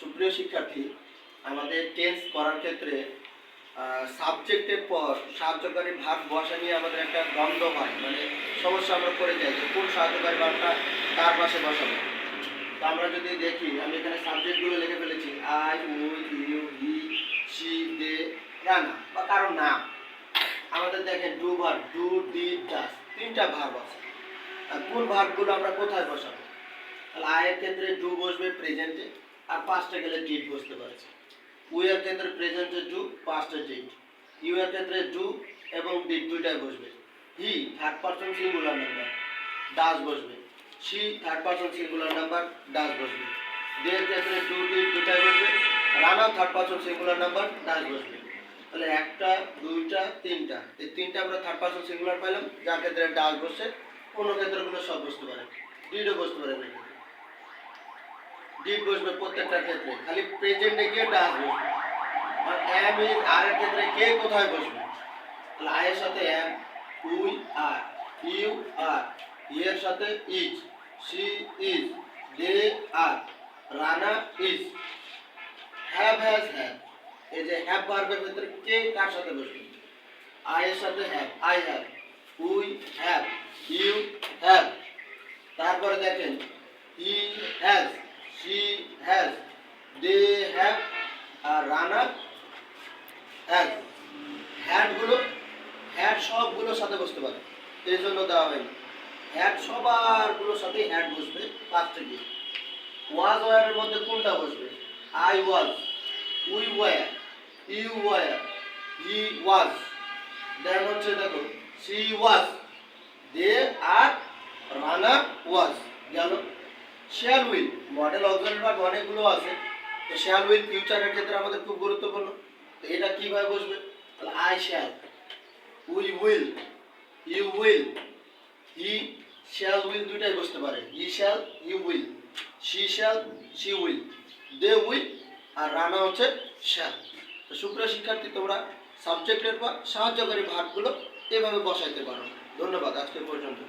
সুপ্রিয় শিক্ষার্থী, আমাদের টেন্স করার ক্ষেত্রে সাবজেক্টের পর সাহায্যকারী ভাগ বসা নিয়ে আমাদের একটা দ্বন্দ্ব হয়। মানে সমস্যা আমরা পড়ে যাই যে কোন সাহায্যকারী ভাগটা কার পাশে বসাবো। তো আমরা যদি দেখি, আমি এখানে সাবজেক্টগুলো লিখে ফেলেছি, I we you he she they Rana বা কারও নাম। আমাদের দেখেন ডু ভার ডু ডি ডাস তিনটা ভার্ব আছে। কোন ভার্বগুলো আমরা কোথায় বসাবো? তাহলে আয়ের ক্ষেত্রে ডু বসবে প্রেজেন্টে আর পাঁচটা গেলে ডিড বসতে পারছে উই এর ক্ষেত্রে প্রেজেন্টে ডু পাঁচটা ডিড ইউ এর ক্ষেত্রে ডু এবং ডিড দুইটাই বসবে। He third person singular number does বসবে। She third person singular number does বসবে। দে এর ক্ষেত্রে ডু ডিড দুটাই বসবে। Rana third person singular number does বসবে। তাহলে একটা, দুইটা, তিনটা। এই তিনটা আমরা থার্ড পার্সন সিঙ্গুলার পাইলাম। যার ক্ষেত্রে ডাস বসে অন্য ক্ষেত্রে কোনো সব বসতে পারে। ডিডও বসতে পারে। ডিড বসবে প্রত্যেকটার ক্ষেত্রে। খালি প্রেজেন্টে গিয়ে ডাস বসবে? আর এম ইজ আর এর ক্ষেত্রে কে কোথায় বসবে? তাহলে আয়ের সাথে am we are you are এর সাথে is she is they are Rana is have has have এই যে হ্যাভ ভার্বের ভিতরে কে কার সাথে বসবে? আয়ের সাথে have I have we have you have তারপরে দেখেন he has she has they have R Rana has হ্যাডগুলো হ্যাড সবগুলোর সাথে বসতে পারে। এই জন্য দেওয়া হয়নি। হ্যাড সবারগুলোর সাথে হ্যাড বসবে পাঁচটা দিয়ে ওয়াজ ওয়ারের মধ্যে কোনটা বসবে? I was we were you were he was then হচ্ছে দেখো C was they are Rana ওয়াজ গেল। শেয়াল উইল মডেল অক্সিলারি ভার্ব অনেকগুলো আছে। তো শেয়ার উইল ফিউচারের ক্ষেত্রে আমাদের খুব গুরুত্বপূর্ণ। তো এটা কীভাবে বসবে? তাহলে I shall we will you will he shall will দুইটাই বসতে পারে। He shall you will she shall she will they will আর রানা হচ্ছে শ্যাল তো সুপ্রিয় শিক্ষার্থী, তোমরা সাবজেক্টের পর সাহায্যকারী ভাগগুলো এভাবে বসাইতে পারো। ধন্যবাদ আজকে পর্যন্ত।